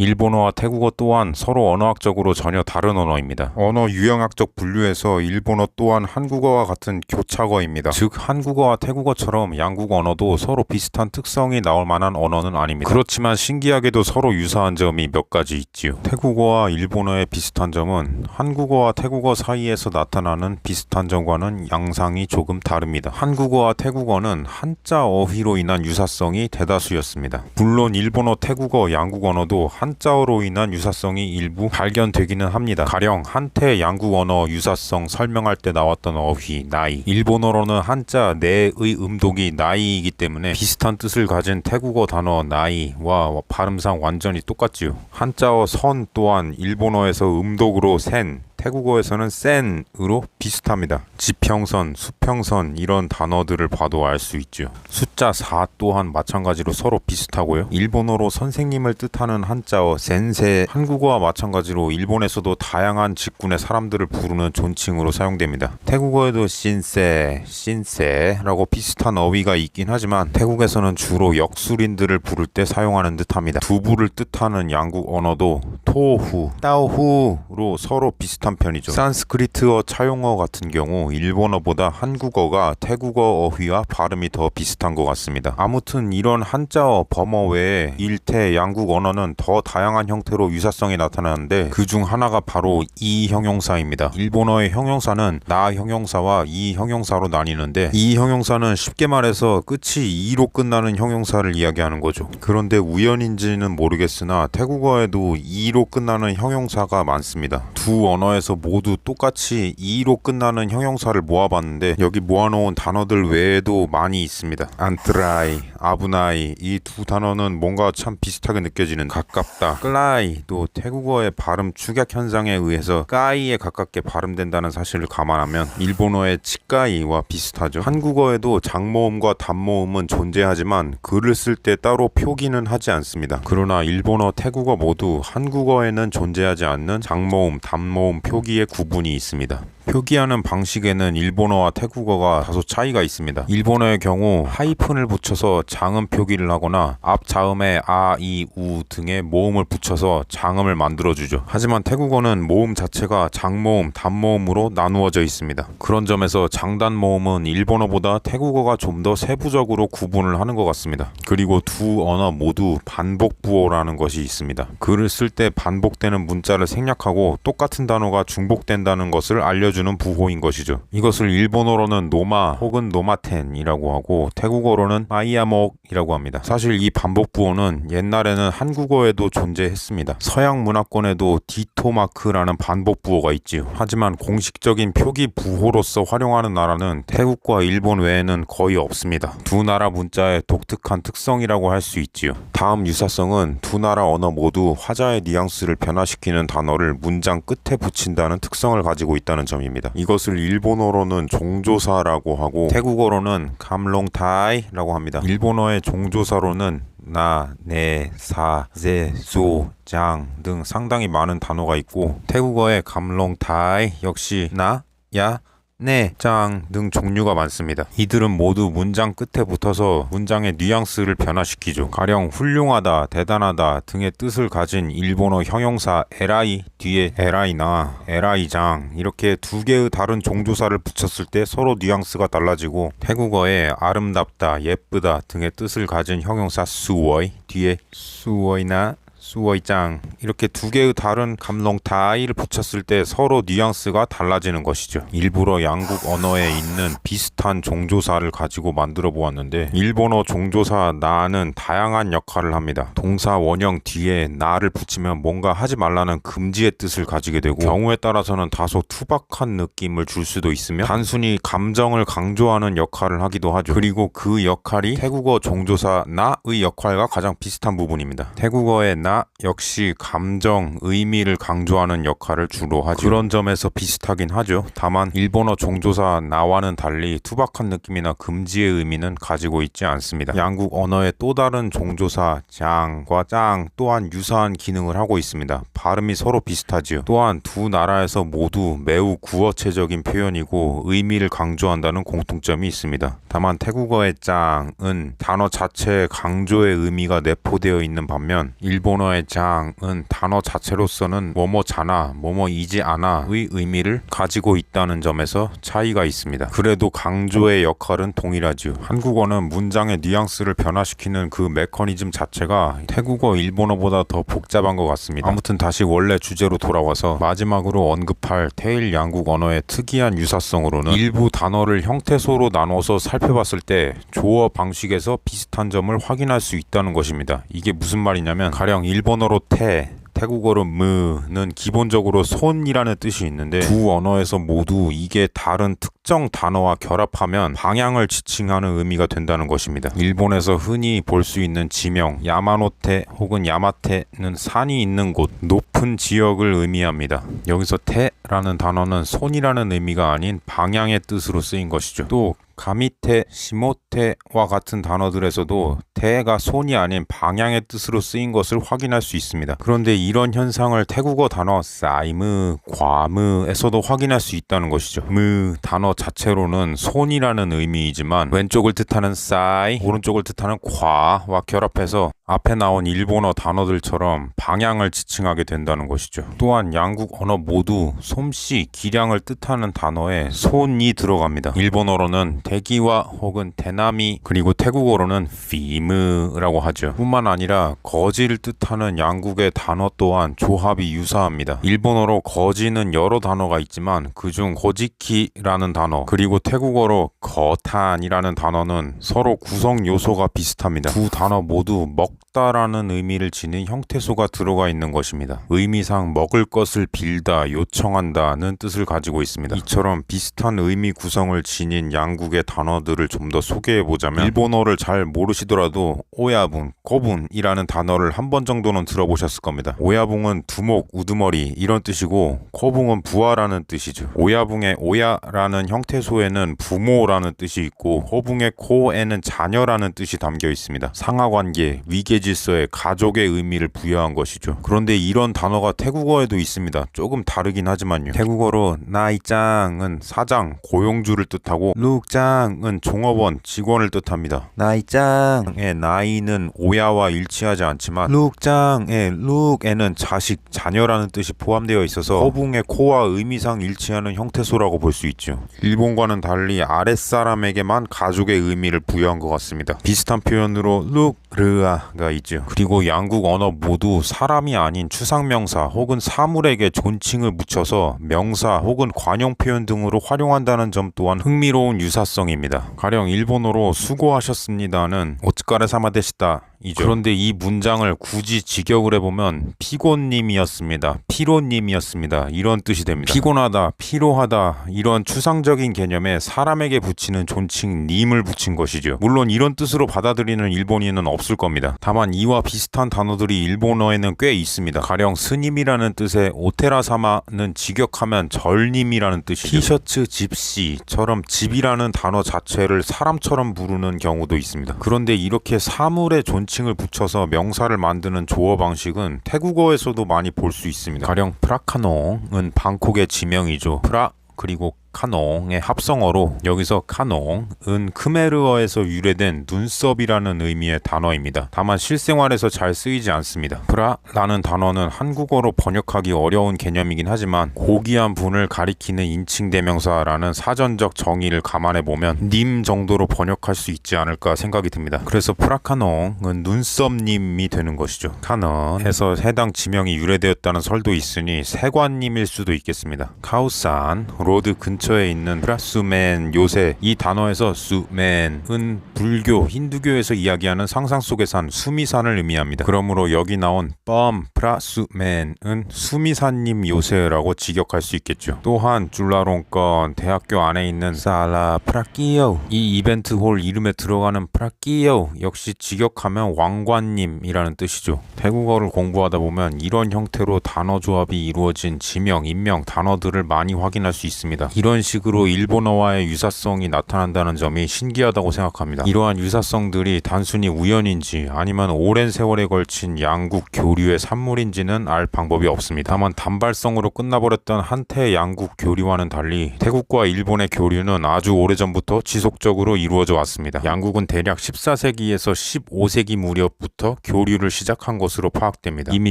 일본어와 태국어 또한 서로 언어학적으로 전혀 다른 언어입니다. 언어 유형학적 분류에서 일본어 또한 한국어와 같은 교차어입니다. 즉 한국어와 태국어처럼 양국 언어도 서로 비슷한 특성이 나올 만한 언어는 아닙니다. 그렇지만 신기하게도 서로 유사한 점이 몇 가지 있지요. 태국어와 일본어의 비슷한 점은 한국어와 태국어 사이에서 나타나는 비슷한 점과는 양상이 조금 다릅니다. 한국어와 태국어는 한자 어휘로 인한 유사성이 대다수였습니다. 물론 일본어, 태국어, 양국 언어도 한 자어로 인한 유사성이 일부 발견되기는 합니다. 가령 한태 양국 언어 유사성 설명할 때 나왔던 어휘 나이 일본어로는 한자 내의 음독이 나이이기 때문에 비슷한 뜻을 가진 태국어 단어 나이와 발음상 완전히 똑같지요. 한자어 선 또한 일본어에서 음독으로 센 태국어에서는 센으로 비슷합니다. 지평선, 수평선 이런 단어들을 봐도 알 수 있죠. 숫자 4 또한 마찬가지로 서로 비슷하고요. 일본어로 선생님을 뜻하는 한자어 센세, 한국어와 마찬가지로 일본에서도 다양한 직군의 사람들을 부르는 존칭으로 사용됩니다. 태국어에도 신세, 신세라고 비슷한 어휘가 있긴 하지만 태국에서는 주로 역술인들을 부를 때 사용하는 듯합니다. 두부를 뜻하는 양국 언어도 토후, 따오후로 서로 비슷한 편이죠. 산스크리트어 차용어 같은 경우 일본어보다 한국어가 태국어 어휘와 발음이 더 비슷한 것 같습니다. 아무튼 이런 한자어, 범어 외에 일태, 양국 언어는 더 다양한 형태로 유사성이 나타나는데 그 중 하나가 바로 이 형용사입니다. 일본어의 형용사는 나 형용사와 이 형용사로 나뉘는데 이 형용사는 쉽게 말해서 끝이 이로 끝나는 형용사를 이야기하는 거죠. 그런데 우연인지는 모르겠으나 태국어에도 이로 끝나는 형용사가 많습니다. 두 언어 에서 모두 똑같이 이로 끝나는 형용사를 모아봤는데 여기 모아놓은 단어들 외에도 많이 있습니다. 안트라이, 아부나이 이 두 단어는 뭔가 참 비슷하게 느껴지는 가깝다. 클라이도 태국어의 발음 축약 현상에 의해서 까이에 가깝게 발음된다는 사실을 감안하면 일본어의 치까이와 비슷하죠. 한국어에도 장모음과 단모음은 존재하지만 글을 쓸 때 따로 표기는 하지 않습니다. 그러나 일본어, 태국어 모두 한국어에는 존재하지 않는 장모음, 단모음 표기의 구분이 있습니다. 표기하는 방식에는 일본어와 태국어가 다소 차이가 있습니다. 일본어의 경우 하이픈을 붙여서 장음 표기를 하거나 앞 자음에 아, 이, 우 등의 모음을 붙여서 장음을 만들어주죠. 하지만 태국어는 모음 자체가 장모음, 단모음으로 나누어져 있습니다. 그런 점에서 장단 모음은 일본어보다 태국어가 좀 더 세부적으로 구분을 하는 것 같습니다. 그리고 두 언어 모두 반복 부호라는 것이 있습니다. 글을 쓸 때 반복되는 문자를 생략하고 똑같은 단어가 중복된다는 것을 알려주 는 부호인 것이죠. 이것을 일본어로는 노마 혹은 노마텐이라고 하고 태국어로는 마이야목이라고 합니다. 사실 이 반복 부호는 옛날에는 한국어에도 존재했습니다. 서양 문화권에도 디토마크라는 반복 부호가 있지요. 하지만 공식적인 표기 부호로서 활용하는 나라는 태국과 일본 외에는 거의 없습니다. 두 나라 문자의 독특한 특성이라고 할 수 있지요. 다음 유사성은 두 나라 언어 모두 화자의 뉘앙스를 변화시키는 단어를 문장 끝에 붙인다는 특성을 가지고 있다는 점입니다. 이것을 일본어로는 종조사라고 하고 태국어로는 감롱타이라고 합니다. 일본어의 종조사로는 나, 네, 사, 제, 소, 장 등 상당히 많은 단어가 있고 태국어의 감롱타이 역시 나, 야, 네, 장 등 종류가 많습니다. 이들은 모두 문장 끝에 붙어서 문장의 뉘앙스를 변화시키죠. 가령 훌륭하다, 대단하다 등의 뜻을 가진 일본어 형용사 에라이 뒤에 에라이나 에라이장 이렇게 두 개의 다른 종조사를 붙였을 때 서로 뉘앙스가 달라지고 태국어에 아름답다, 예쁘다 등의 뜻을 가진 형용사 수워이 뒤에 수워이나 수워이짱 이렇게 두 개의 다른 감롱타이를 붙였을 때 서로 뉘앙스가 달라지는 것이죠. 일부러 양국 언어에 있는 비슷한 종조사를 가지고 만들어 보았는데 일본어 종조사 나는 다양한 역할을 합니다. 동사 원형 뒤에 나를 붙이면 뭔가 하지 말라는 금지의 뜻을 가지게 되고 경우에 따라서는 다소 투박한 느낌을 줄 수도 있으며 단순히 감정을 강조하는 역할을 하기도 하죠. 그리고 그 역할이 태국어 종조사 나의 역할과 가장 비슷한 부분입니다. 태국어의 나 역시 감정, 의미를 강조하는 역할을 주로 하죠. 그런 점에서 비슷하긴 하죠. 다만 일본어 종조사 나와는 달리 투박한 느낌이나 금지의 의미는 가지고 있지 않습니다. 양국 언어의 또 다른 종조사 장과 짱 또한 유사한 기능을 하고 있습니다. 발음이 서로 비슷하지요. 또한 두 나라에서 모두 매우 구어체적인 표현이고 의미를 강조한다는 공통점이 있습니다. 다만 태국어의 짱은 단어 자체의 강조의 의미가 내포되어 있는 반면 일본어 일본어의 장은 단어 자체로서는 뭐뭐잖아, 뭐뭐이지 않아의 의미를 가지고 있다는 점에서 차이가 있습니다. 그래도 강조의 역할은 동일하지요. 한국어는 문장의 뉘앙스를 변화시키는 그 메커니즘 자체가 태국어, 일본어보다 더 복잡한 것 같습니다. 아무튼 다시 원래 주제로 돌아와서 마지막으로 언급할 테일 양국 언어의 특이한 유사성으로는 일부 단어를 형태소로 나눠서 살펴봤을 때 조어 방식에서 비슷한 점을 확인할 수 있다는 것입니다. 이게 무슨 말이냐면 가령 일본어로 태 태국어로 무는 기본적으로 손이라는 뜻이 있는데 두 언어에서 모두 이게 다른 특 정 단어와 결합하면 방향을 지칭하는 의미가 된다는 것입니다. 일본에서 흔히 볼 수 있는 지명 야마노테 혹은 야마테는 산이 있는 곳 높은 지역을 의미합니다. 여기서 테라는 단어는 손이라는 의미가 아닌 방향의 뜻으로 쓰인 것이죠. 또 가미테, 시모테와 같은 단어들에서도 태가 손이 아닌 방향의 뜻으로 쓰인 것을 확인할 수 있습니다. 그런데 이런 현상을 태국어 단어 사이무, 과무에서도 확인할 수 있다는 것이죠. 무 단어 자체로는 손이라는 의미이지만 왼쪽을 뜻하는 사이, 오른쪽을 뜻하는 과와 결합해서 앞에 나온 일본어 단어들처럼 방향을 지칭하게 된다는 것이죠. 또한 양국 언어 모두 솜씨, 기량을 뜻하는 단어에 손이 들어갑니다. 일본어로는 대기와 혹은 대나미 그리고 태국어로는 피무라고 하죠. 뿐만 아니라 거지를 뜻하는 양국의 단어 또한 조합이 유사합니다. 일본어로 거지는 여러 단어가 있지만 그중 고지키라는 단어 그리고 태국어로 거탄이라는 단어는 서로 구성 요소가 비슷합니다. 두 단어 모두 먹 다라는 의미를 지닌 형태소가 들어가 있는 것입니다. 의미상 먹을 것을 빌다, 요청한다는 뜻을 가지고 있습니다. 이처럼 비슷한 의미 구성을 지닌 양국의 단어들을 좀 더 소개해 보자면 일본어를 잘 모르시더라도 오야붕, 거분이라는 단어를 한 번 정도는 들어보셨을 겁니다. 오야붕은 두목, 우두머리 이런 뜻이고 거붕은 부하라는 뜻이죠. 오야붕의 오야라는 형태소에는 부모라는 뜻이 있고 거붕의 코에는 자녀라는 뜻이 담겨 있습니다. 상하관계, 위계 질서에 가족의 의미를 부여한 것이죠. 그런데 이런 단어가 태국어에도 있습니다. 조금 다르긴 하지만요. 태국어로 나이짱은 사장, 고용주를 뜻하고 룩짱은 종업원, 직원을 뜻합니다. 나이짱의 나이는 오야와 일치하지 않지만 룩짱의 룩에는 자식, 자녀라는 뜻이 포함되어 있어서 허붕의 코와 의미상 일치하는 형태소라고 볼 수 있죠. 일본과는 달리 아랫사람에게만 가족의 의미를 부여한 것 같습니다. 비슷한 표현으로 룩, 르아 가 있죠. 그리고 양국 언어 모두 사람이 아닌 추상명사 혹은 사물에게 존칭을 붙여서 명사 혹은 관용 표현 등으로 활용한다는 점 또한 흥미로운 유사성입니다. 가령 일본어로 수고하셨습니다는 오츠카레 사마데시다 이죠. 그런데 이 문장을 굳이 직역을 해보면 피곤님이었습니다. 피로님이었습니다. 이런 뜻이 됩니다. 피곤하다, 피로하다 이런 추상적인 개념에 사람에게 붙이는 존칭 님을 붙인 것이죠. 물론 이런 뜻으로 받아들이는 일본인은 없을 겁니다. 다만 이와 비슷한 단어들이 일본어에는 꽤 있습니다. 가령 스님이라는 뜻의 오테라사마는 직역하면 절님이라는 뜻이죠. 티셔츠 집시처럼 집이라는 단어 자체를 사람처럼 부르는 경우도 있습니다. 그런데 이렇게 사물의 존 칭을 붙여서 명사를 만드는 조어 방식은 태국어에서도 많이 볼 수 있습니다. 가령 프라카농은 방콕의 지명이죠. 프라 그리고 카농의 합성어로 여기서 카농은 크메르어에서 유래된 눈썹이라는 의미의 단어입니다. 다만 실생활에서 잘 쓰이지 않습니다. 브라라는 단어는 한국어로 번역하기 어려운 개념이긴 하지만 고귀한 분을 가리키는 인칭 대명사라는 사전적 정의를 감안해 보면 님 정도로 번역할 수 있지 않을까 생각이 듭니다. 그래서 프라카농은 눈썹님이 되는 것이죠. 카넌에서 해당 지명이 유래되었다는 설도 있으니 세관님일 수도 있겠습니다. 카우산 로드 근 근처에 있는 프라수맨 요새 이 단어에서 수맨은 불교 힌두교에서 이야기하는 상상 속의 산 수미산을 의미합니다. 그러므로 여기 나온 뻔 프라수맨은 수미산님 요새라고 직역할 수 있겠죠. 또한 줄라롱건 대학교 안에 있는 살라 프라키오 이 이벤트 홀 이름에 들어가는 프라키오 역시 직역하면 왕관님이라는 뜻이죠. 태국어를 공부하다 보면 이런 형태로 단어 조합이 이루어진 지명, 인명, 단어들을 많이 확인할 수 있습니다. 이런 이런 식으로 일본어와의 유사성이 나타난다는 점이 신기하다고 생각합니다. 이러한 유사성들이 단순히 우연인지 아니면 오랜 세월에 걸친 양국 교류의 산물인지는 알 방법이 없습니다. 다만 단발성으로 끝나버렸던 한때 양국 교류와는 달리 태국과 일본의 교류는 아주 오래전부터 지속적으로 이루어져 왔습니다. 양국은 대략 14세기에서 15세기 무렵부터 교류를 시작한 것으로 파악됩니다. 이미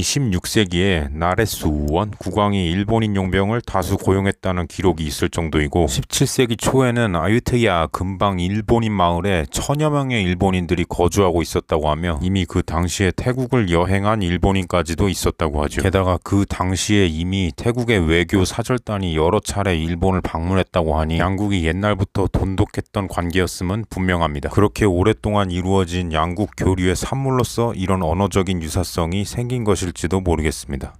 16세기에 나레스 우원 국왕이 일본인 용병을 다수 고용했다는 기록이 있을 정도이고 17세기 초에는 아유테야 근방 일본인 마을에 천여 명의 일본인들이 거주하고 있었다고 하며 이미 그 당시에 태국을 여행한 일본인까지도 있었다고 하죠. 게다가 그 당시에 이미 태국의 외교 사절단이 여러 차례 일본을 방문했다고 하니 양국이 옛날부터 돈독했던 관계였음은 분명합니다. 그렇게 오랫동안 이루어진 양국 교류의 산물로서 이런 언어적인 유사성이 생긴 것일지도 모르겠습니다.